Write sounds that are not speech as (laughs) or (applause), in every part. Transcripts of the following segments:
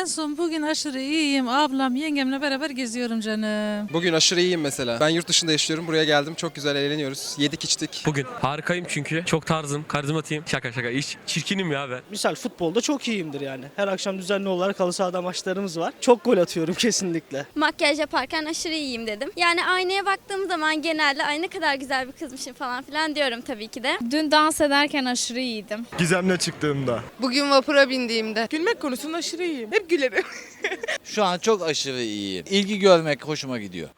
Cansu'm bugün aşırı iyiyim. Ablam, yengemle beraber geziyorum canım. Bugün aşırı iyiyim mesela. Ben yurt dışında yaşıyorum. Buraya geldim. Çok güzel eğleniyoruz. Yedik içtik. Bugün harikayım çünkü. Çok tarzım, karizmatiyim. Şaka şaka. İş çirkinim ya ben. Misal futbolda çok iyiyimdir yani. Her akşam düzenli olarak halı sahada maçlarımız var. Çok gol atıyorum (laughs) kesinlikle. Makyaj yaparken aşırı iyiyim dedim. Yani aynaya baktığım zaman genelde ay ne kadar güzel bir kızmışım falan filan diyorum tabii ki de. Dün dans ederken aşırı iyiydim. Gizemle çıktığımda. Bugün vapura bindiğimde. Gülmek konusunda aşırı iyiyim. Hep gülerim. (laughs) Şu an çok aşırı iyiyim. İlgi görmek hoşuma gidiyor.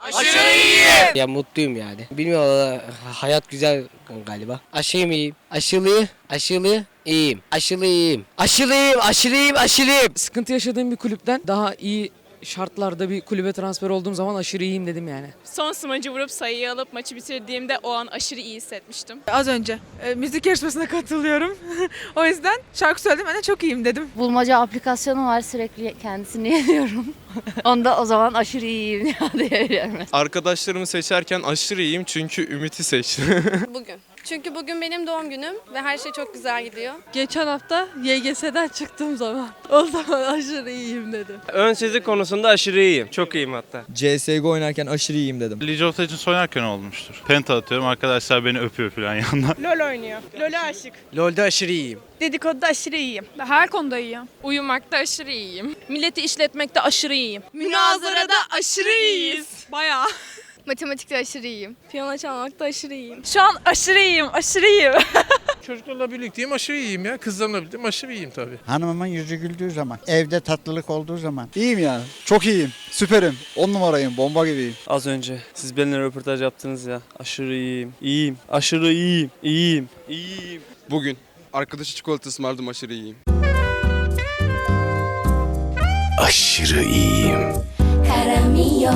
Ya mutluyum yani. Bilmiyorum hayat güzel galiba. Aşırı iyiyim. Aşırı, aşırı iyiyim. Aşırı iyiyim. Aşırıyım, aşırıyım, aşırıyım. Sıkıntı yaşadığım bir kulüpten daha iyi şartlarda bir kulübe transfer olduğum zaman aşırı iyiyim dedim yani. Son smacı vurup sayıyı alıp maçı bitirdiğimde o an aşırı iyi hissetmiştim. Az önce e, müzik yarışmasına katılıyorum. (laughs) o yüzden şarkı söyledim ben de çok iyiyim dedim. Bulmaca aplikasyonu var sürekli kendisini (laughs) yeniyorum. Onda o zaman aşırı iyiyim ya (laughs) diyebiliyorum. Arkadaşlarımı seçerken aşırı iyiyim çünkü Ümit'i seçtim. Bugün. Çünkü bugün benim doğum günüm ve her şey çok güzel gidiyor. Geçen hafta YGS'den çıktığım zaman o zaman aşırı iyiyim dedim. Ön sezi konusunda aşırı iyiyim. Çok iyiyim hatta. CSGO oynarken aşırı iyiyim dedim. League of Legends oynarken olmuştur. Penta atıyorum arkadaşlar beni öpüyor falan (laughs) yandan. LOL oynuyor. LOL'e aşık. LoL'de aşırı iyiyim. Dedikoduda aşırı iyiyim. Her konuda iyiyim. Uyumakta aşırı iyiyim. Milleti işletmekte aşırı iyiyim. Münazarada aşırı iyiyiz. Bayağı. Matematikte aşırı iyiyim. Piyano çalmakta aşırı iyiyim. Şu an aşırı iyiyim. Aşırı iyiyim. (laughs) Çocuklarla birlikteyim aşırı iyiyim ya. Kızlarla birlikteyim aşırı iyiyim tabii. Hanımımın yüzü güldüğü zaman, evde tatlılık olduğu zaman. İyiyim yani. Çok iyiyim. Süperim. On numarayım. Bomba gibiyim. Az önce siz benimle röportaj yaptınız ya. Aşırı iyiyim. İyiyim. Aşırı iyiyim. İyiyim. İyiyim. Bugün arkadaşı çikolata ısmarladım aşırı iyiyim. Aşırı iyiyim. Caramillo,